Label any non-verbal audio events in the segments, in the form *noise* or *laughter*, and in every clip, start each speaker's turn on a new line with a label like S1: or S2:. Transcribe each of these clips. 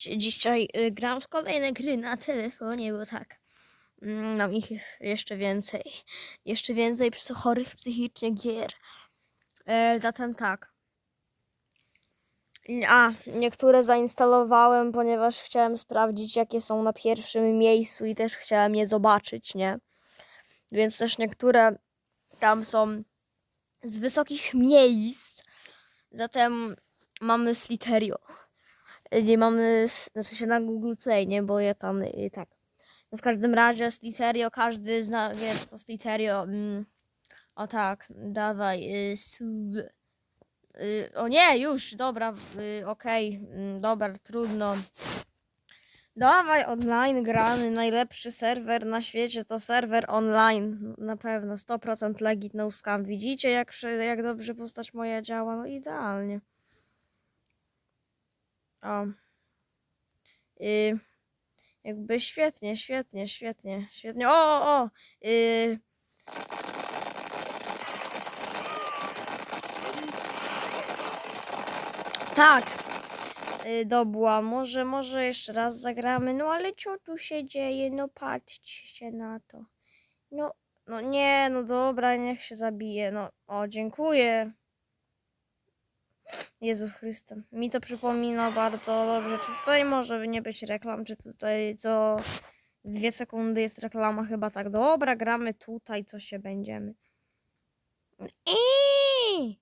S1: Dzisiaj y, gram w kolejne gry na telefonie, bo tak. mm, Mam ich jeszcze więcej. Jeszcze więcej chorych psychicznie gier. E, zatem tak. A, niektóre zainstalowałem, ponieważ chciałem sprawdzić, jakie są na pierwszym miejscu i też chciałem je zobaczyć, nie? Więc też niektóre tam są z wysokich miejsc. Zatem mamy Sliterio. Nie mamy, znaczy się na Google Play, nie? Bo ja tam i tak. No w każdym razie Sliterio, każdy zna, wie, co to Sliterio. Mm, o tak, dawaj. Y, su, y, o nie, już, dobra, y, okej, mm, dobra, trudno. Dawaj online grany, najlepszy serwer na świecie to serwer online. Na pewno, 100% legit no scam. Widzicie jak, jak dobrze postać moja działa? No idealnie. O. Y, jakby świetnie, świetnie, świetnie, świetnie. O, o, o! Tak. Y, dobra, może, może jeszcze raz zagramy. No ale co tu się dzieje? No patrzcie na to. No, no nie, no dobra, niech się zabije. No, o, dziękuję. Jezus Chryste. Mi to przypomina bardzo dobrze. Czy tutaj może nie być reklam, czy tutaj co dwie sekundy jest reklama chyba tak. Dobra, gramy tutaj, co się będziemy. Iii.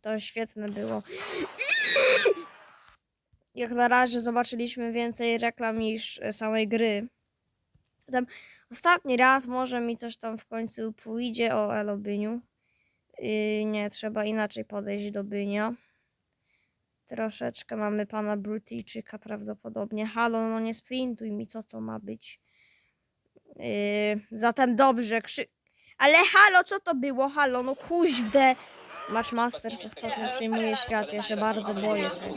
S1: To świetne było. Jak na razie zobaczyliśmy więcej reklam niż e, samej gry. Tam ostatni raz może mi coś tam w końcu pójdzie o Elo Byniu. Nie, trzeba inaczej podejść do Bynia. Troszeczkę mamy pana Brutyjczyka prawdopodobnie. Halo, no nie sprintuj mi, co to ma być. Yy, zatem dobrze, krzy... Ale halo, co to było? Halo, no kuźwdę. Matchmaster ostatnio przejmuje świat, ja się bardzo boję tego.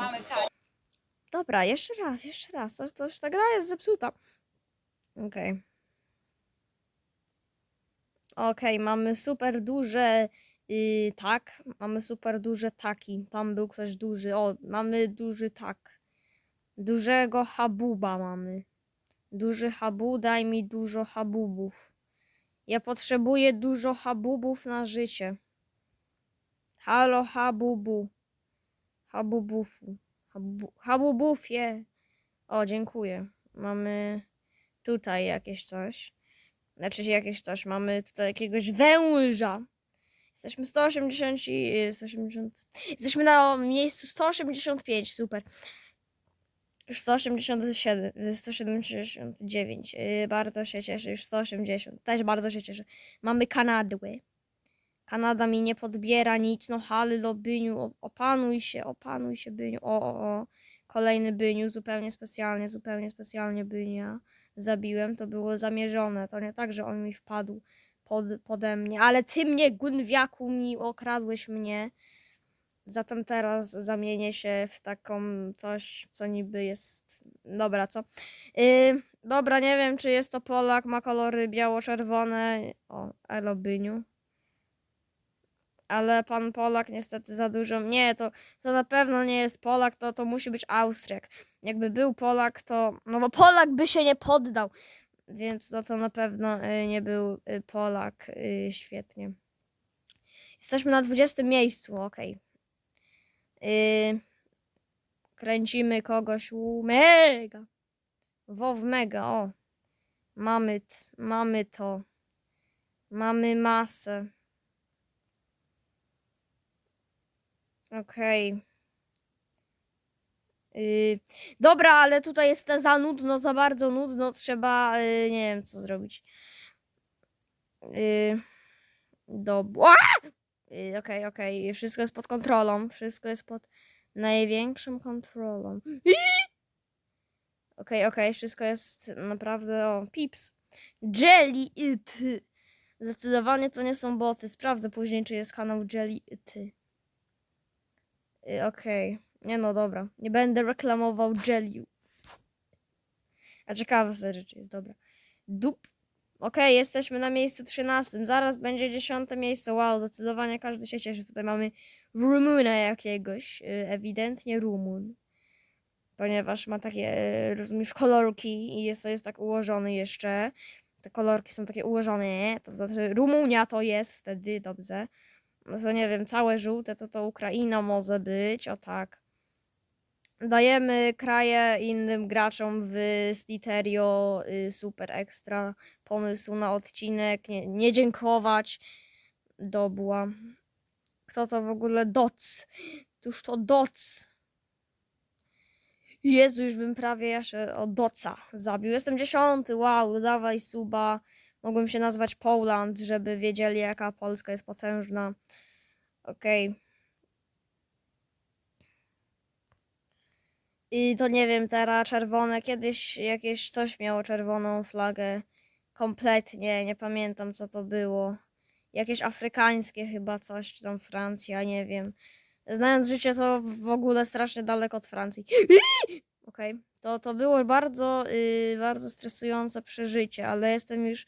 S1: Dobra, jeszcze raz, jeszcze raz. To, to ta gra jest zepsuta. Okej. Okej, mamy super duże. Yy, tak, mamy super duże taki. Tam był ktoś duży. O, mamy duży tak. Dużego habuba mamy. Duży habu, daj mi dużo habubów. Ja potrzebuję dużo habubów na życie. Halo, habubu. Habubufu. Habu, habubufie. O, dziękuję. Mamy tutaj jakieś coś. Znaczy jakieś coś. Mamy tutaj jakiegoś węża. Jesteśmy 180 i y, 180. Jesteśmy na miejscu 185. Super. Już 187, y, 179. y, Bardzo się cieszę. Już 180. Też bardzo się cieszę. Mamy Kanadę. Kanada mi nie podbiera nic. No halo, Byniu. Opanuj się, opanuj się, Byniu. O, o, o. Kolejny Byniu. Zupełnie specjalnie, zupełnie specjalnie Bynia zabiłem. To było zamierzone. To nie tak, że on mi wpadł pod, pode mnie. Ale ty mnie, Gunwiaku, mi okradłeś mnie. Zatem teraz zamienię się w taką coś, co niby jest. Dobra, co? Yy, dobra, nie wiem, czy jest to Polak, ma kolory biało-czerwone. O, elo Byniu. Ale pan Polak niestety za dużo. Nie, to, to na pewno nie jest Polak, to, to musi być Austriak. Jakby był Polak, to. No bo Polak by się nie poddał. Więc no to na pewno y, nie był y, Polak. Y, Świetnie. Jesteśmy na 20 miejscu. Y, Kręcimy kogoś u mega. WoW mega, o. Mamy, t, mamy to. Mamy masę. Okej. Y, dobra, ale tutaj jest za nudno, za bardzo nudno. Trzeba, y, nie wiem, co zrobić. Y, dobra. Y, Okej, okej. Wszystko jest pod kontrolą. Wszystko jest pod największą kontrolą. Okej, okej. Wszystko jest naprawdę... O, pips. Jelly it. Zdecydowanie to nie są boty. Sprawdzę później, czy jest kanał Jelly it. Okej. Nie no, dobra. Nie będę reklamował Jelly. A ciekawe serio, czy jest dobra. Dup. Okej, jesteśmy na miejscu 13. Zaraz będzie dziesiąte miejsce. Wow, zdecydowanie każdy się cieszy. Tutaj mamy Rumuna jakiegoś. y, Ewidentnie Rumun. ponieważ ma takie, e, rozumiesz, kolorki i jest, jest tak ułożony jeszcze. Te kolorki są takie ułożone, to znaczy Rumunia to jest wtedy, dobrze. No to nie wiem, całe żółte to to Ukraina może być, o tak. Dajemy kraje innym graczom w Sliterio y, super ekstra pomysł na odcinek, nie, nie dziękować. Dobła. Kto to w ogóle doc? Tuż to doc. Jezu, już bym prawie jeszcze o doca zabił. Jestem dziesiąty, wow, dawaj suba. Mogłem się nazwać Poland, żeby wiedzieli jaka Polska jest potężna. Okej. I to nie wiem, teraz czerwone, kiedyś jakieś coś miało czerwoną flagę. Kompletnie, nie pamiętam co to było. Jakieś afrykańskie chyba coś, czy tam Francja, nie wiem. Znając życie, to w ogóle strasznie daleko od Francji. *gasps* Okej, to, to było bardzo, yy, bardzo stresujące przeżycie, ale jestem już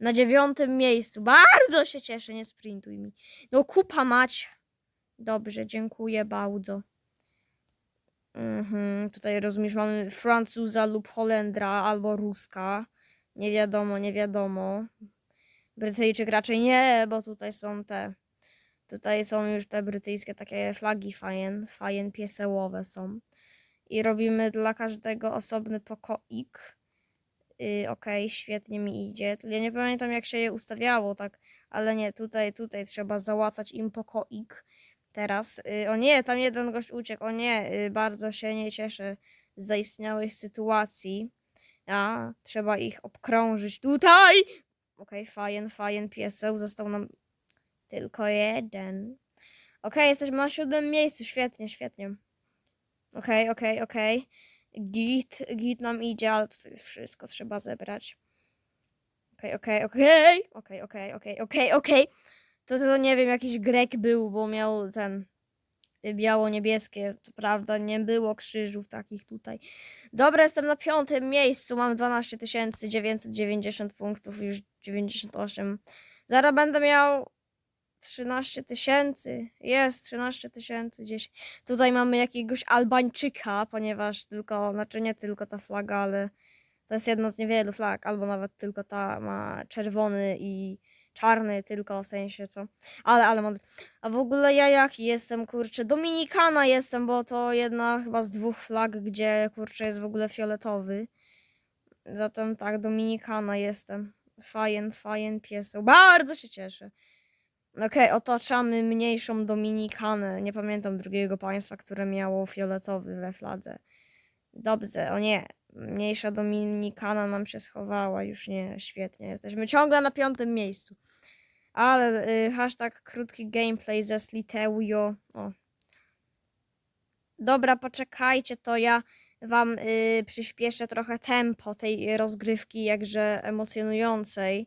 S1: na dziewiątym miejscu. Bardzo się cieszę, nie sprintuj mi. No kupa mać. Dobrze, dziękuję bardzo. Mhm, tutaj rozumiesz, mamy Francuza lub Holendra albo Ruska. Nie wiadomo, nie wiadomo. Brytyjczyk raczej nie, bo tutaj są te. Tutaj są już te brytyjskie takie flagi fajen, fajen piesełowe są. I robimy dla każdego osobny pokoik. Yy, Okej, świetnie mi idzie. Ja nie pamiętam jak się je ustawiało, tak, ale nie, tutaj, tutaj trzeba załatać im pokoik. Teraz. Y, o nie, tam jeden gość uciekł. O nie, y, bardzo się nie cieszę z zaistniałej sytuacji. A, trzeba ich obkrążyć tutaj. Okej, fajen, fajen, pieseł. Został nam tylko jeden. Okej, jesteśmy na siódmym miejscu. Świetnie, świetnie. Okej, okej, okej. Git, git nam idzie, ale tutaj wszystko trzeba zebrać. Okej, okej, okej. Okej, okej, okej, okej, okej. To, to nie wiem, jakiś Grek był, bo miał ten y, biało-niebieskie. Co prawda nie było krzyżów takich tutaj. Dobra, jestem na piątym miejscu. Mam 12 990 punktów, już 98. Zaraz będę miał 13 tysięcy. Jest 13 tysięcy gdzieś. Tutaj mamy jakiegoś Albańczyka, ponieważ tylko, znaczy nie tylko ta flaga, ale to jest jedna z niewielu flag, albo nawet tylko ta ma czerwony i czarny tylko, w sensie co. Ale, ale mam... A w ogóle ja jaki jestem, kurczę? Dominikana jestem, bo to jedna chyba z dwóch flag, gdzie, kurczę, jest w ogóle fioletowy. Zatem tak, Dominikana jestem. Fajen, fajen, pieseł. Bardzo się cieszę. Okej, otaczamy mniejszą Dominikanę. Nie pamiętam drugiego państwa, które miało fioletowy we fladze. Dobrze, o nie. Mniejsza Dominikana nam się schowała, już nie, świetnie. Jesteśmy ciągle na piątym miejscu. Ale y, hashtag krótki gameplay ze Sliteujo. O. Dobra, poczekajcie, to ja wam y, przyspieszę trochę tempo tej rozgrywki, jakże emocjonującej.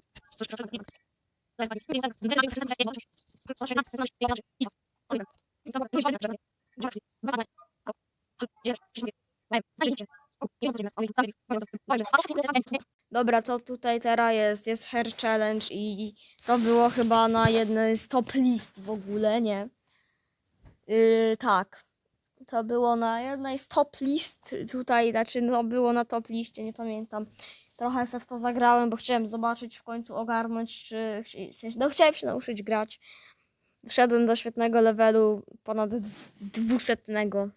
S1: Dobra, co tutaj teraz jest? Jest Hair Challenge i to było chyba na jednej z top list w ogóle, nie? Yy, tak. To było na jednej z top list tutaj, znaczy no było na top liście, nie pamiętam. trochę se w to zagrałem, bo chciałem zobaczyć w końcu ogarnąć, czy no chciałem się nauczyć grać. Wszedłem do świetnego levelu ponad dw- dwusetnego.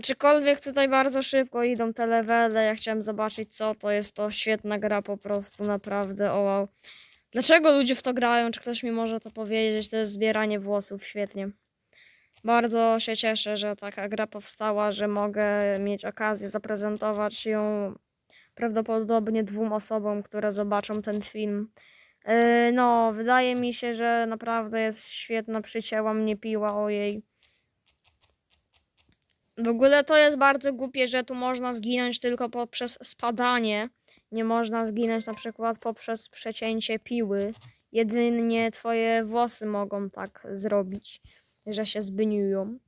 S1: Aczkolwiek tutaj bardzo szybko idą te levele. Ja chciałem zobaczyć, co to jest to świetna gra po prostu, naprawdę. O wow. Dlaczego ludzie w to grają? Czy ktoś mi może to powiedzieć? To jest zbieranie włosów, świetnie. Bardzo się cieszę, że taka gra powstała, że mogę mieć okazję zaprezentować ją prawdopodobnie dwóm osobom, które zobaczą ten film. Yy, no, wydaje mi się, że naprawdę jest świetna, przycięła mnie piła, ojej. W ogóle to jest bardzo głupie, że tu można zginąć tylko poprzez spadanie. Nie można zginąć na przykład poprzez przecięcie piły. Jedynie twoje włosy mogą tak zrobić, że się zbyniują.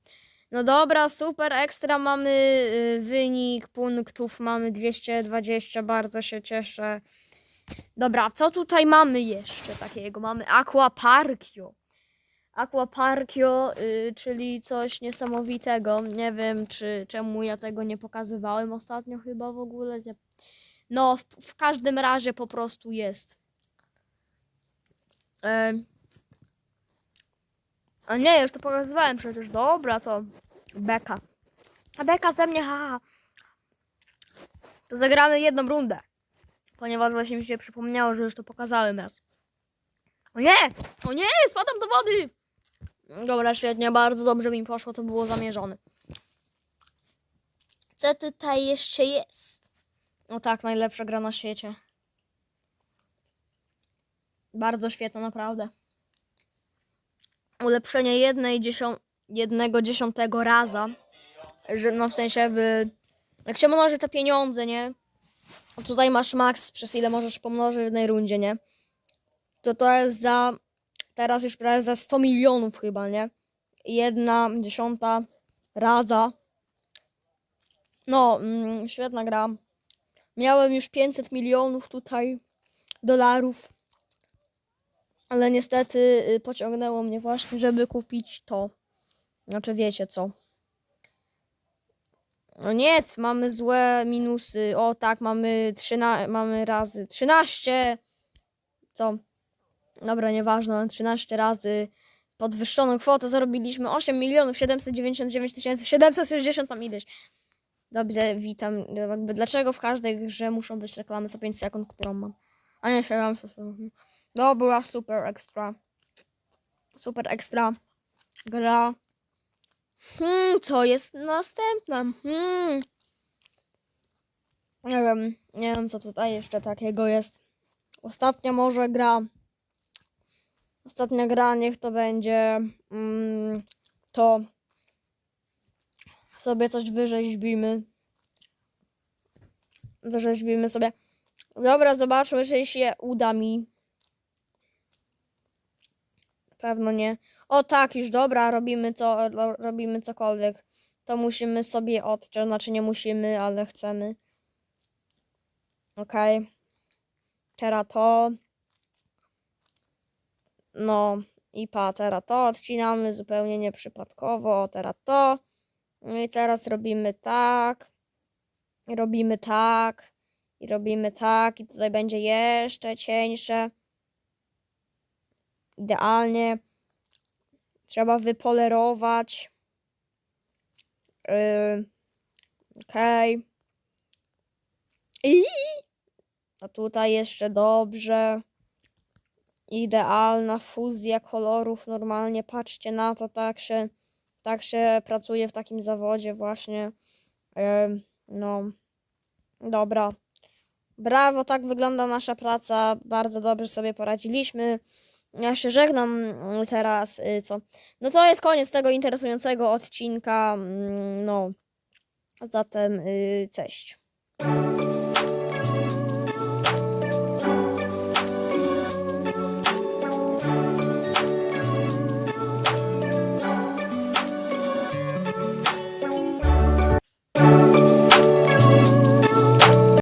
S1: No dobra, super, ekstra mamy y, wynik punktów, mamy 220, bardzo się cieszę. Dobra, co tutaj mamy jeszcze takiego? Mamy Aquaparkio. Aquaparkio, y, czyli coś niesamowitego. Nie wiem, czy czemu ja tego nie pokazywałem ostatnio chyba w ogóle. No, w, w każdym razie po prostu jest. Em. A nie, już to pokazywałem przecież. Dobra, to beka. A beka ze mnie, haha. To zagramy jedną rundę. Ponieważ właśnie mi się przypomniało, że już to pokazałem raz. O nie! O nie! Spadam do wody! Dobra, świetnie, bardzo dobrze mi poszło, to było zamierzone. Co tutaj jeszcze jest? O tak, najlepsza gra na świecie. Bardzo świetna, naprawdę. Ulepszenie jednej dziesią... jednego dziesiątego raza. Że, no w sensie w... Jak się mnoży te pieniądze, nie? Tutaj masz max, przez ile możesz pomnożyć w jednej rundzie, nie? To to jest za... Teraz już prawie za 100 milionów chyba, nie? Jedna dziesiąta raza. No, mm, świetna gra. Miałem już 500 milionów tutaj dolarów. Ale niestety y, pociągnęło mnie właśnie, żeby kupić to. Znaczy wiecie co. No nie, mamy złe minusy. O tak, mamy, trzyna- mamy razy 13. Co? Dobra, nieważne, 13 razy podwyższoną kwotę zarobiliśmy 8 milionów 799 tysięcy 760 tam ileś. Dobrze, witam. Jakby dlaczego w każdej grze muszą być reklamy co 5 sekund, którą mam? A nie, 7 sekund. Dobra, super ekstra. Super ekstra. Gra. Hmm, co jest następna? Hmm. Nie wiem, nie wiem co tutaj jeszcze takiego jest. Ostatnia może gra. Ostatnia gra niech to będzie mm, to sobie coś wyrzeźbimy. Wyrzeźbimy sobie. Dobra, zobaczmy, czy się uda mi. Pewno nie. O tak, już dobra, robimy co, ro- robimy cokolwiek. To musimy sobie odciąć, znaczy nie musimy, ale chcemy. Okej. Teraz to. No i teraz to odcinamy zupełnie nieprzypadkowo. Teraz to. No i teraz robimy tak. Robimy tak. I robimy tak. I tutaj będzie jeszcze cieńsze. Idealnie. Trzeba wypolerować. Yy, Okej. I. A tutaj jeszcze dobrze. Idealna fuzja kolorów. Normalnie patrzcie na to, tak się, tak się pracuje w takim zawodzie właśnie. No, dobra. Brawo, tak wygląda nasza praca. Bardzo dobrze sobie poradziliśmy. Ja się żegnam mm, teraz, y, co? No to jest koniec tego interesującego odcinka. mm, No, zatem, y, cześć.